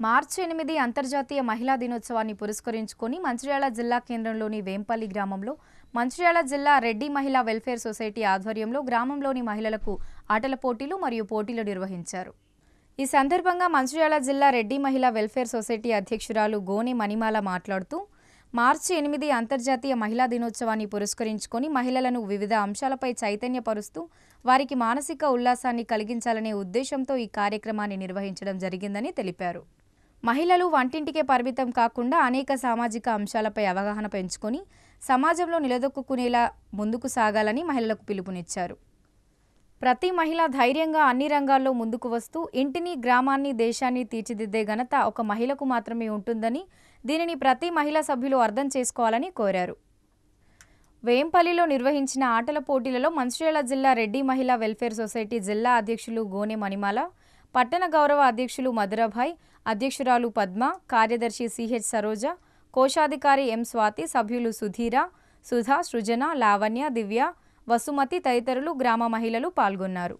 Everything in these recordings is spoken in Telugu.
మార్చి ఎనిమిది అంతర్జాతీయ మహిళా దినోత్సవాన్ని పురస్కరించుకొని మంచిర్యాల జిల్లా కేంద్రంలోని వేంపల్లి గ్రామంలో మంచిర్యాల జిల్లా రెడ్డి మహిళా వెల్ఫేర్ సొసైటీ ఆధ్వర్యంలో గ్రామంలోని మహిళలకు ఆటల పోటీలు మరియు పోటీలు నిర్వహించారు. ఈ సందర్భంగా మంచిర్యాల జిల్లా రెడ్డి మహిళా వెల్ఫేర్ సొసైటీ అధ్యక్షురాలు గోని మణిమాల మాట్లాడుతూ మార్చి ఎనిమిది అంతర్జాతీయ మహిళా దినోత్సవాన్ని పురస్కరించుకొని మహిళలను వివిధ అంశాలపై చైతన్యపరుస్తూ వారికి మానసిక ఉల్లాసాన్ని కలిగించాలనే ఉద్దేశంతో ఈ కార్యక్రమాన్ని నిర్వహించడం జరిగిందని తెలిపారు. మహిళలు వంటింటికే పరిమితం కాకుండా అనేక సామాజిక అంశాలపై అవగాహన పెంచుకొని సమాజంలో నిలదొక్కునేలా ముందుకు సాగాలని మహిళలకు పిలుపునిచ్చారు. ప్రతి మహిళ ధైర్యంగా అన్ని రంగాల్లో ముందుకు వస్తూ ఇంటిని గ్రామాన్ని దేశాన్ని తీర్చిదిద్దే ఘనత ఒక మహిళకు మాత్రమే ఉంటుందని దీనిని ప్రతి మహిళా సభ్యులు అర్థం చేసుకోవాలని కోరారు. వేంపల్లిలో నిర్వహించిన ఆటల పోటీలలో మంచిర్యాల జిల్లా రెడ్డి మహిళా వెల్ఫేర్ సొసైటీ జిల్లా అధ్యక్షులు గోనె మణిమాల పట్టణ గౌరవ అధ్యక్షులు మధురభాయ్ అధ్యక్షురాలు పద్మ కార్యదర్శి సిహెచ్ సరోజ కోశాధికారి ఎం స్వాతి సభ్యులు సుధీర సుధా సృజన లావణ్య దివ్య వసుమతి తదితరులు గ్రామ మహిళలు పాల్గొన్నారు.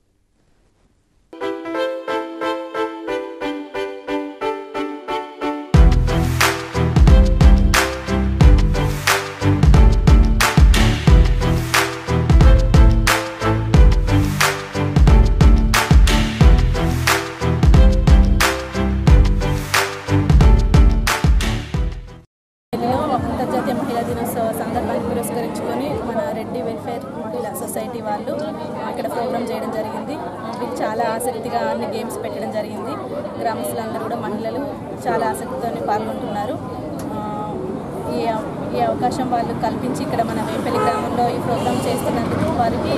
దినోత్సవ సందర్భాన్ని పురస్కరించుకొని మన రెడ్డి వెల్ఫేర్ సొసైటీ వాళ్ళు ఇక్కడ ప్రోగ్రామ్ చేయడం జరిగింది. వీళ్ళు చాలా ఆసక్తిగా అన్ని గేమ్స్ పెట్టడం జరిగింది. గ్రామస్తులందరూ కూడా మహిళలు చాలా ఆసక్తితో పాల్గొంటున్నారు. ఈ ఈ అవకాశం వాళ్ళు కల్పించి ఇక్కడ మన వేపల్లి గ్రామంలో ఈ ప్రోగ్రామ్ చేస్తున్నందుకు వారికి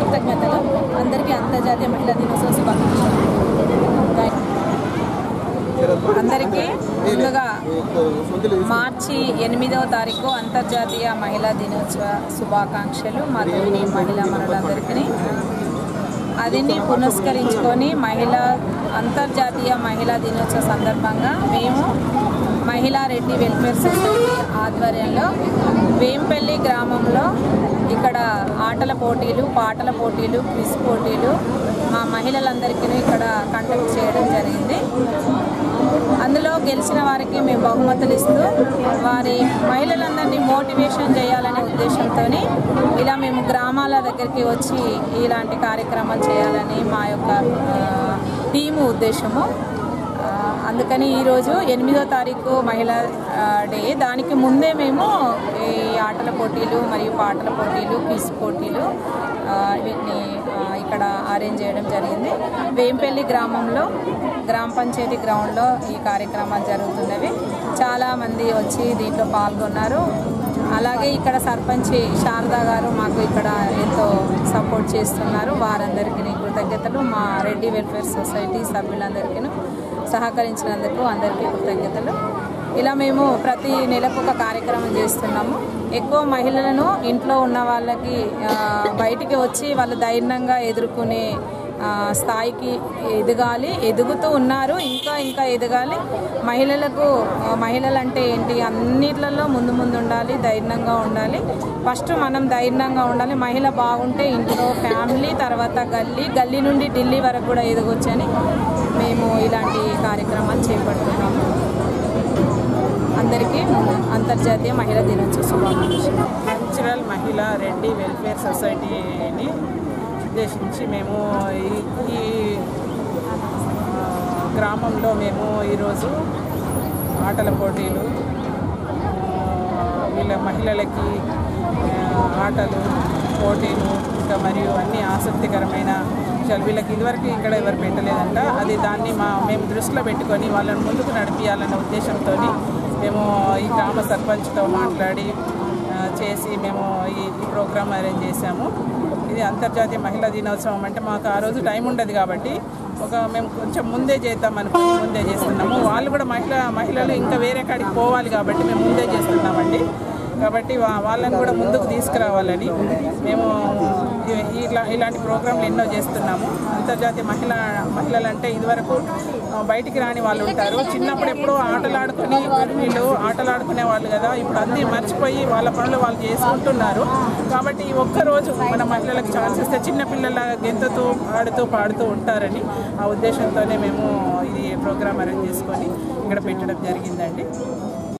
కృతజ్ఞతలు. అందరికీ అంతర్జాతీయ మహిళా దినోత్సవ శుభాకాంక్షలు. అందరికీ ముందుగా మార్చి ఎనిమిదవ తారీఖు అంతర్జాతీయ మహిళా దినోత్సవ శుభాకాంక్షలు మా దేవిని మహిళా మనులందరికీ. అదిని పునస్కరించుకొని మహిళా అంతర్జాతీయ మహిళా దినోత్సవ సందర్భంగా మేము మహిళా రెడ్డి వెల్ఫేర్ సొసైటీ ఆధ్వర్యంలో వేంపల్లి గ్రామంలో ఇక్కడ ఆటల పోటీలు పాటల పోటీలు క్విజ్ పోటీలు మా మహిళలందరికీ ఇక్కడ కండక్ట్ చేయడం జరిగింది. అందులో గెలిచిన వారికి మేము బహుమతులు ఇస్తూ వారి మహిళలందరినీ మోటివేషన్ చేయాలనే ఉద్దేశంతో ఇలా మేము గ్రామాల దగ్గరికి వచ్చి ఇలాంటి కార్యక్రమాలు చేయాలని మా యొక్క టీము ఉద్దేశము. అందుకని ఈరోజు ఎనిమిదో తారీఖు మహిళా డే. దానికి ముందే మేము ఈ ఆటల పోటీలు మరియు పాటల పోటీలు క్విజ్ పోటీలు వీటిని ఇక్కడ అరేంజ్ చేయడం జరిగింది. వేంపల్లి గ్రామంలో గ్రామ పంచాయతీ గ్రౌండ్లో ఈ కార్యక్రమాలు జరుగుతున్నవి. చాలామంది వచ్చి దీంట్లో పాల్గొన్నారు. అలాగే ఇక్కడ సర్పంచ్ శారదా గారు మాకు ఇక్కడ ఎంతో సపోర్ట్ చేస్తున్నారు. వారందరికీ కృతజ్ఞతలు. మా రెడ్డి వెల్ఫేర్ సొసైటీ సభ్యులందరికీ సహకరించినందుకు అందరికీ కృతజ్ఞతలు. ఇలా మేము ప్రతి నెలకు ఒక కార్యక్రమం చేస్తున్నాము. ఎక్కువ మహిళలను ఇంట్లో ఉన్న వాళ్ళకి బయటికి వచ్చి వాళ్ళు ధైర్యంగా ఎదుర్కొనే స్థాయికి ఎదగాలి. ఎదుగుతూ ఉన్నారు ఇంకా ఇంకా ఎదగాలి. మహిళలకు మహిళలు అంటే ఏంటి? అన్నిట్లలో ముందు ముందు ఉండాలి ధైర్యంగా ఉండాలి. ఫస్ట్ మనం ధైర్యంగా ఉండాలి. మహిళ బాగుంటే ఇంట్లో ఫ్యామిలీ తర్వాత గల్లీ. గల్లీ నుండి ఢిల్లీ వరకు కూడా ఎదగొచ్చని మేము ఇలాంటి కార్యక్రమాలు చేపడుతున్నాము. అంతర్జాతీయ మహిళా దినోత్సవ శుభాకాంక్షలు కల్చరల్ మహిళా రెడ్డి వెల్ఫేర్ సొసైటీని ఉద్దేశించి మేము ఈ గ్రామంలో మేము ఈరోజు ఆటల పోటీలు వీళ్ళ మహిళలకి ఆటలు పోటీలు ఇంకా మరియు అన్ని ఆసక్తికరమైన విషయాలు. వీళ్ళకి ఇదివరకు ఇక్కడ ఎవరు పెట్టలేదంట. అది దాన్ని మా మేము దృష్టిలో పెట్టుకొని వాళ్ళని ముందుకు నడిపించాలన్న ఉద్దేశంతో మేము ఈ గ్రామ సర్పంచ్తో మాట్లాడి చేసి మేము ఈ ఈ ప్రోగ్రామ్ అరేంజ్ చేశాము. ఇది అంతర్జాతీయ మహిళా దినోత్సవం అంటే మాకు ఆ రోజు టైం ఉండదు కాబట్టి ఒక మేము కొంచెం ముందే చేద్దాం అనుకుని ముందే చేస్తున్నాము. వాళ్ళు కూడా మహిళ మహిళలు ఇంకా వేరే కాడికి పోవాలి కాబట్టి మేము ముందే చేస్తున్నామండి. కాబట్టి వా- వాళ్ళని కూడా ముందుకు తీసుకురావాలని మేము ఇట్లా ఇలాంటి ప్రోగ్రాంలు ఎన్నో చేస్తున్నాము. అంతర్జాతీయ మహిళ మహిళలు అంటే ఇదివరకు బయటికి రాని వాళ్ళు ఉంటారు. చిన్నప్పుడు ఎప్పుడో ఆటలాడుకుని వీళ్ళు ఆటలాడుకునే వాళ్ళు కదా. ఇప్పుడు అన్నీ మర్చిపోయి వాళ్ళ పనులు వాళ్ళు చేసుకుంటున్నారు. కాబట్టి ఈ ఒక్కరోజు మన మహిళలకు ఛాన్స్ ఇస్తే చిన్నపిల్లల గెంతుతూ ఆడుతూ పాడుతూ ఉంటారని ఆ ఉద్దేశంతోనే మేము ఇది ప్రోగ్రామ్ అరేంజ్ చేసుకొని ఇక్కడ పెట్టడం జరిగిందండి.